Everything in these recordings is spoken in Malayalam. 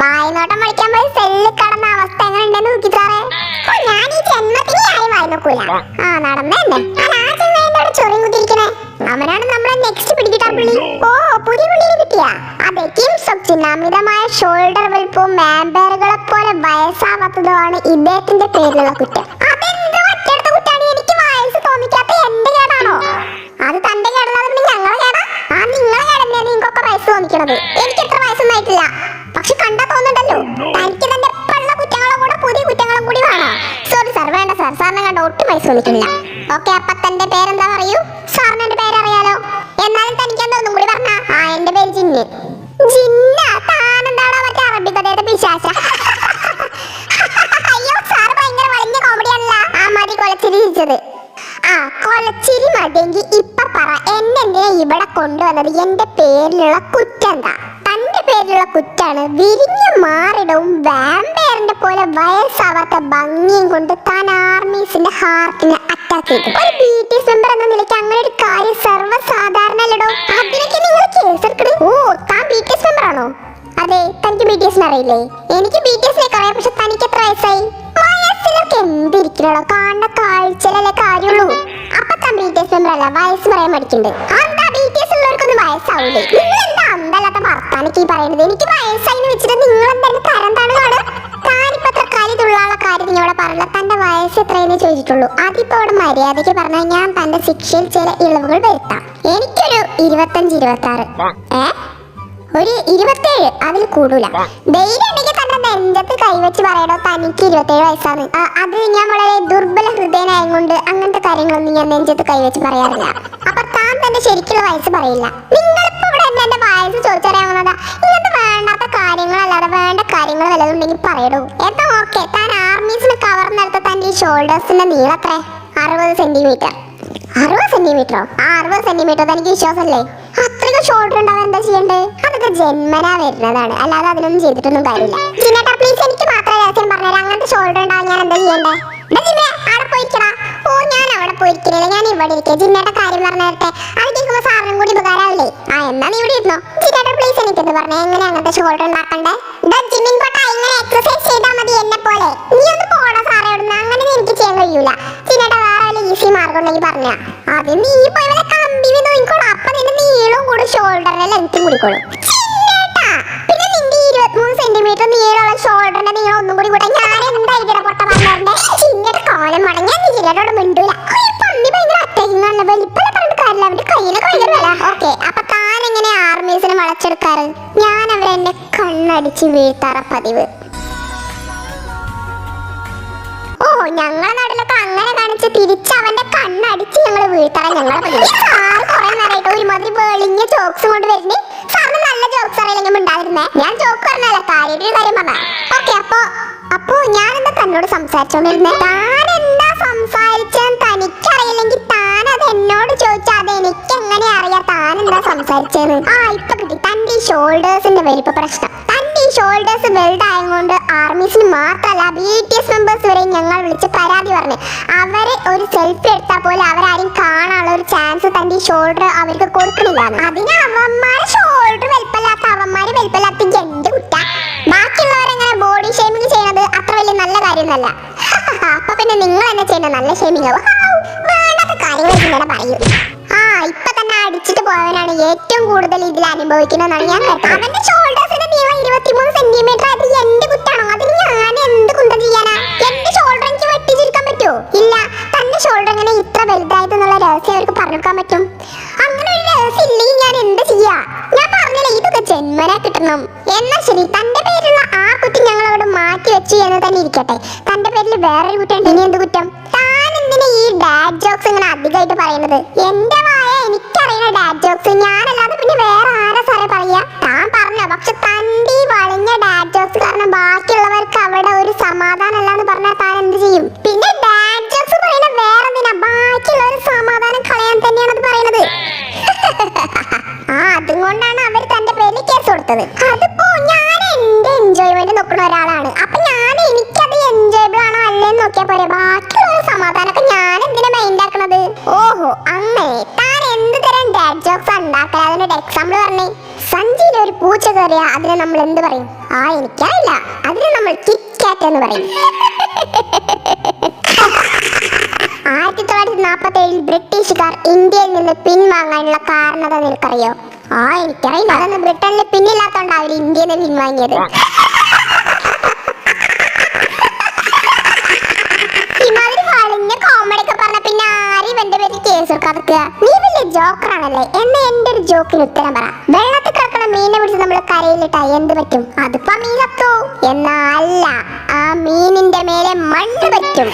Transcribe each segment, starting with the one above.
വായനോട്ടം പഠിക്കാൻ പോയി സെല്ലിൽ കടന്ന അവസ്ഥ എങ്ങനെ ഉണ്ടെന്ന് നോക്കി ഓ, ഞാൻ ഈ ജന്മത്തിന് ആയി വായി നോക്കൂല ആ നടന്നേ ചൊറി കുത്തിരിക്കണേ അവനാണ് നമ്മളെ നെക്സ്റ്റ് പിടികിട്ടാ പുള്ളി. ഓ പുതിയ പുള്ളിയെ കിട്ടിയ? അതെ കിം സൊക്സിന് അമിതമായ ഷോൾഡർ വലിപ്പവും മാമ്പേറുകളെ പോലെ വയസ്സാവാത്തതുമാണ് ഇദ്ദേഹത്തിന്റെ പേരിലുള്ള കുറ്റം. അതെന്ത് ഒറ്റയെടുത്ത കുറ്റാണ്? എനിക്ക് വയസ്സ് തോന്നിക്കാത്ത എന്റെ കേടാണോ? അത് തന്റെ കേടല്ലാതെ ഞങ്ങളെ കേടാ? ആ നിങ്ങളെ കേടന്നെ നിങ്ങൾക്കൊക്കെ വയസ്സ് തോന്നിക്കണത്. എനിക്ക് എത്ര വയസ്സൊന്നും ആയിട്ടില്ല. സാർ സാറിനെ കണ്ട ഒട്ടും പൈസ തോന്നിക്കില്ല ഓക്കെ അപ്പൊ തന്റെ പേരെന്താ പറയൂ? സാറിന് എന്റെ പേര് അറിയാലോ എന്നാലും തനിക്ക് എന്താ ഒന്നും കൂടി പറഞ്ഞ. ആ എന്റെ പേര് ജിന്ന്. ജിന്ന? താനെന്താണോ മറ്റേ അറബി കഥയുടെ പിശാച? അയ്യോ സാർ ഭയങ്കര വലിയ കോമഡിയാണല്ല. ആ മതി കൊലച്ചിരി ചിരിച്ചത് ആ കൊലച്ചിരി മതിയെങ്കിൽ ഇപ്പൊ പറ എന്നെന്തിനാ ഇവിടെ കൊണ്ടുവന്നത്? എന്റെ പേരിലുള്ള കുറ്റെന്താ? തന്റെ പേരിലുള്ള കുറ്റാണ്. വിരിഞ്ഞ മാറിടവും വാമ്പയറിന്റെ പോലെ വയസ്സാവാത്ത ഭംഗിയും കൊണ്ട് താൻ ആർമീസിന്റെ ഹാർട്ടിനെ അറ്റാക്ക് ചെയ്തു. ഒരു ബി ടി എസ് മെമ്പർ എന്ന നിലയ്ക്ക് അങ്ങനെ ഒരു കാര്യം സർവസാധാരണ അല്ലടോ അതിനൊക്കെ നിങ്ങൾ കേസെടുക്കണേ ഓ താൻ ബി ടി എസ് മെമ്പർ ആണോ? അതെ തനിക്ക് ബി ടി എസിനെ അറിയില്ലേ? എനിക്ക് ബി ടി എസിനെ അറിയാം പക്ഷെ തനിക്ക് എത്ര വയസ്സായി? വയസ്സിലൊക്കെ എന്തിരിക്കണോ കാണുന്ന കാര്യമുള്ളൂ. അപ്പൊ താൻ ബി ടി അല്ല വയസ്സ് പറയാൻ പഠിക്കുന്നുണ്ട് എന്താ ബി ഉള്ളവർക്കൊന്നും വയസ്സാവൂലേ. നിങ്ങൾ എന്താ അന്തല്ലാത്ത വർത്താനൊക്കെ പറയുന്നത്? എനിക്ക് വയസ്സായി വെച്ചിട്ട് നിങ്ങൾ വയസ്സ് എത്രയെന്ന് ചോദിച്ചിട്ടുള്ളൂ. അതിപ്പോ അവിടെ മര്യാദയ്ക്ക് പറഞ്ഞാൽ ഞാൻ തന്റെ ശിക്ഷയിൽ ചില ഇളവുകൾ വരുത്താം. എനിക്കൊരു ഇരുപത്തഞ്ച് ഇരുപത്തി ആറ് ഏ? ഒരു ഇരുപത്തേഴ് അതിൽ കൂടൂല. ധൈര്യം ഉണ്ടെങ്കിൽ തന്റെ നെഞ്ചത്ത് കൈവച്ച് പറയണോ? തനിക്ക് ഇരുപത്തേഴ് വയസ്സാണ്. അത് ഞാൻ വളരെ ദുർബല ഹൃദയനായതുകൊണ്ട് അങ്ങനത്തെ കാര്യങ്ങളൊന്നും ഞാൻ നെഞ്ചത്ത് കൈവച്ച് പറയാറില്ല. അപ്പൊ താൻ തന്റെ ശരിക്കുള്ള വയസ്സ് പറയില്ല. നിങ്ങളിപ്പോ ഇവിടെ എന്നെ എന്റെ വയസ്സ് ചോദിച്ചറിയാവുന്നതാ. ഇങ്ങനത്തെ വേണ്ടാത്ത കാര്യങ്ങളല്ലാതെ വേണ്ട കാര്യങ്ങൾ വല്ലതും ഉണ്ടെങ്കിൽ പറയടൂ. എന്താ ഓക്കെ താൻ ആർമീസിന് കവർന്നെടുത്ത ഈ ഷോൾഡേഴ്സിന്റെ നീളം എത്ര അറുപത് സെന്റിമീറ്റർ അറുപത് സെന്റിമീറ്ററോ ആ അറുപത് സെന്റിമീറ്റർ തനിക്ക് വിശ്വാസമല്ലേ? അത്രയ്ക്ക് ഷോൾഡർ ഉണ്ടാവാൻ എന്താ ചെയ്യണ്ടേ? അതൊക്കെ ജന്മനാ വരുന്നതാണ്. അല്ലാതെ അതിനൊന്നും ചെയ്തിട്ടൊന്നും കാര്യമില്ല. ജിനേട്ടാ പ്ലീസ് എനിക്ക് മാത്രം രഹസ്യം പറഞ്ഞു അങ്ങനത്തെ ഷോൾഡർ ഉണ്ടാവാൻ ഞാൻ എന്താ ചെയ്യണ്ടേ? അവിടെ പോയിരിക്കടാ ഓ ഞാൻ അവിടെ ഞാൻ ഇവിടെ ജിന്നേട്ട കാര്യം പറഞ്ഞു തരട്ടെ അത് കേൾക്കുമ്പോൾ സാറിനും കൂടി ഉപകാരമാവില്ലേ? ആ എന്നാ നീ ഇവിടെ ഇരുന്നോ. ജിന്നയുടെ പ്ലീസ് എനിക്കൊന്ന് പറഞ്ഞു. എങ്ങനെ അങ്ങനത്തെ ഷോൾഡർ ഉണ്ടാക്കണ്ടേ? ജിമ്മിൻ കോട്ട ഇങ്ങനെ എക്സസൈസ് ചെയ്താൽ മതി എന്നെ പോലെ. നീ ഒന്ന് പോടാ സാറേ അവിടുന്ന്. അങ്ങനെ എനിക്ക് ചെയ്യാൻ കഴിയൂല. ജിന്നയുടെ വേറെ ഈസി മാർഗം ഉണ്ടെങ്കിൽ പറഞ്ഞാ. അത് നീ പോയി കമ്പി നോക്കിക്കോളൂ. അപ്പൊ നിന്റെ നീളം കൂടും ഷോൾഡറിന്റെ ലെങ്ത്തും കൂടിക്കോളും. പിന്നെ നിന്റെ ഇരുപത്തിമൂന്ന് സെന്റിമീറ്റർ നീളമുള്ള ഷോൾഡറിന്റെ നീളം ഒന്നും കൂടി കൂട്ടാൻ ഞാൻ എന്തായിരിക്കും വീഴ്ത്താറ പതിവ് ഓ ഞങ്ങളെ നാട്ടിലൊക്കെ അങ്ങനെ കാണിച്ച് തിരിച്ച് അവന്റെ കണ്ണടിച്ച് ഞങ്ങൾ വീഴ്ത്തറ ഞങ്ങളെ സാറ് കുറെ നേരമായിട്ട് ഒരുമാതിരി വെളിഞ്ഞ ജോക്സ് കൊണ്ട് വരുന്നേ സാറിന് നല്ല ജോക്സ് അറിയില്ലെങ്കിൽ ഉണ്ടായിരുന്നേ ഞാൻ ജോക്ക് പറഞ്ഞല്ല കാര്യമായിട്ട് കാര്യം പറഞ്ഞ ഓക്കെ അപ്പൊ അപ്പൊ ഞാൻ എന്താ തന്നോട് സംസാരിച്ചോണ്ടിരുന്നേ? താൻ എന്താ സംസാരിച്ചെന്ന് തനിക്കറിയില്ലെങ്കിൽ താൻ അത് എന്നോട് ചോദിച്ചാൽ അത് എനിക്ക് എങ്ങനെ അറിയാം. താൻ എന്താ സംസാരിച്ചെന്ന് ആ ഇപ്പൊ കിട്ടി. തന്റെ ഷോൾഡേഴ്സിന്റെ വലിപ്പ പ്രശ്നം. ഈ ഷോൾഡേഴ്സ് വെൽഡ് ആയതുകൊണ്ട് ആർമീസിന് മാത്രമല്ല ബി ടി എസ് മെമ്പേഴ്സ് വരെ ഞങ്ങൾ വിളിച്ച് പരാതി പറഞ്ഞു. അവരെ ഒരു സെൽഫി എടുത്താൽ പോലും അവരാരും കാണാനുള്ള ഒരു ചാൻസ് തന്റെ ഷോൾഡർ അവർക്ക് കൊടുക്കണില്ല അതിന് അവന്മാരെ ഷോൾഡർ വലിപ്പമില്ലാത്ത അവന്മാര് വലിപ്പമില്ലാത്ത എന്ത് കുറ്റ? ബാക്കിയുള്ളവരെങ്ങനെ ബോഡി ഷേമിങ് ചെയ്യുന്നത് അത്ര വലിയ നല്ല കാര്യമൊന്നുമല്ല. അപ്പൊ പിന്നെ നിങ്ങൾ എന്നെ ചെയ്യുന്ന നല്ല ഷേമിങ് വേണ്ടാത്ത കാര്യങ്ങളൊക്കെ പറയൂ. ആ ഇപ്പൊ തന്നെ അടിച്ചിട്ട് പോയവനാണ് ഏറ്റവും കൂടുതൽ ഇതിൽ അനുഭവിക്കുന്നതെന്നാണ് ഞാൻ കേട്ടത് അവന്റെ ഷോൾഡേഴ്സിന്റെ ഇരുപത്തിമൂന്ന് സെന്റിമീറ്റർ ആയിട്ട് എന്റെ കുറ്റാണോ? അതിന് ഞാൻ എന്ത് കുന്ത ചെയ്യാനാ? എന്റെ ഷോൾഡർ എനിക്ക് വെട്ടിച്ചിരിക്കാൻ പറ്റുമോ ഇല്ല തന്റെ ഷോൾഡർ എങ്ങനെ ഇത്ര വലുതായത് എന്നുള്ള രഹസ്യം അവർക്ക് പറഞ്ഞെടുക്കാൻ പറ്റും. അങ്ങനെ ഒരു രഹസ്യം ഇല്ലെങ്കിൽ ഞാൻ എന്ത് ചെയ്യാ? ഞാൻ പറഞ്ഞില്ലേ ഇതൊക്കെ ജന്മനെ കിട്ടണം. എന്നാ ശരി തന്റെ പേരിലുള്ള ആ കുട്ടി ഞങ്ങൾ അവിടെ മാറ്റി വെച്ചു എന്ന് തന്നെ ഇരിക്കട്ടെ. തന്റെ പേരിൽ വേറൊരു കുറ്റിയുണ്ട് ഇനി എന്ത് കുറ്റം? താൻ എന്തിനാ ഈ ഡാഡ് ജോക്സ് ഇങ്ങനെ അധികമായിട്ട് പറയുന്നത്? എന്റെ എനിക്കറിയുന്ന ഡാഡ് ഞാനല്ലാതെ പിന്നെ വേറെ ആരാ സാറേ പറയാ താൻ പറഞ്ഞോ പക്ഷെ തന്റെ വളഞ്ഞ ജോക്സ് കാരണം ബാക്കിയുള്ളവർക്ക് പൂച്ച കയറിയ അതിനെ നമ്മൾ എന്ത് പറയും? ആ എനിക്കറിയില്ല. അതിനെ നമ്മൾ കിറ്റ് എന്ന് പറയും. ആയിരത്തി തൊള്ളായിരത്തി നാൽപ്പത്തി ഏഴിൽ ബ്രിട്ടീഷുകാർ ഇന്ത്യയിൽ നിന്ന് പിൻവാങ്ങാനുള്ള കാരണത നിനക്കറിയോ? ആ എനിക്കറിയില്ല. അതൊന്ന് ബ്രിട്ടനിൽ പിന്നില്ലാത്തോണ്ടാവില്ല ഇന്ത്യയിൽ നിന്ന് പിൻവാങ്ങിയത്. നീ വലിയ ജോക്കറാണല്ലേ എന്നാ എന്റെ ഒരു ജോക്കിന് ഉത്തരം പറ. വെള്ളത്തിൽ കിടക്കണ മീനെ പിടിച്ച് നമ്മൾ കരയിലിട്ട എന്ത് പറ്റും? അതിപ്പോ മീൻ ചത്തു എന്നല്ല ആ മീനിന്റെ മേലെ മണ്ണ് പറ്റും.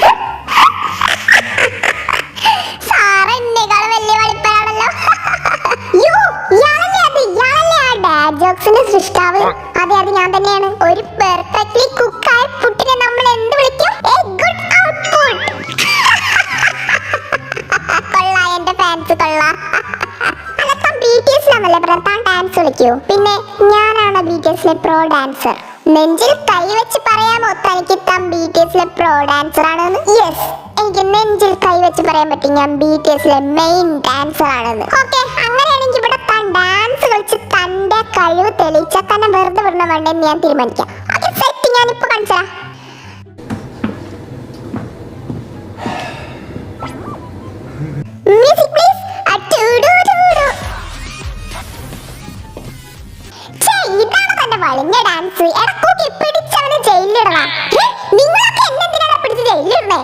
ഡാൻസ് കളിക്കൂ പിന്നെ ഞാനാണ് ബി ടി എസിലെ പ്രോ ഡാൻസർ നെഞ്ചിൽ കൈ വെച്ച് പറയാമോ തനിക്ക് താൻ ബി ടി എസിലെ പ്രോ ഡാൻസർ ആണെന്ന്? യെസ് എനിക്ക് നെഞ്ചിൽ കൈ വെച്ച് പറയാൻ പറ്റും. ഞാൻ ബി ടി എസിലെ മെയിൻ ഡാൻസർ ആണെന്ന്. ഓക്കെ അങ്ങനെയാണെങ്കിൽ ഇവിടെ താൻ ഡാൻസ് കളിച്ച് തന്റെ കഴിവ് തെളിയിച്ചാൽ തന്നെ വെറുതെ വിടണം വേണ്ടെന്ന് ഞാൻ തീരുമാനിക്കാം. ഓക്കെ സെറ്റ് ഞാൻ ഇപ്പൊ കാണിച്ചാ ഇതാണ് തന്റെ വളിഞ്ഞ ഡാൻസ് ഇടക്കൂട്ടി പിടിച്ചവനെ ജയിലിലിടണം. നിങ്ങളൊക്കെ എന്നെന്തിനാണ് പിടിച്ച് ജയിലിലിടണേ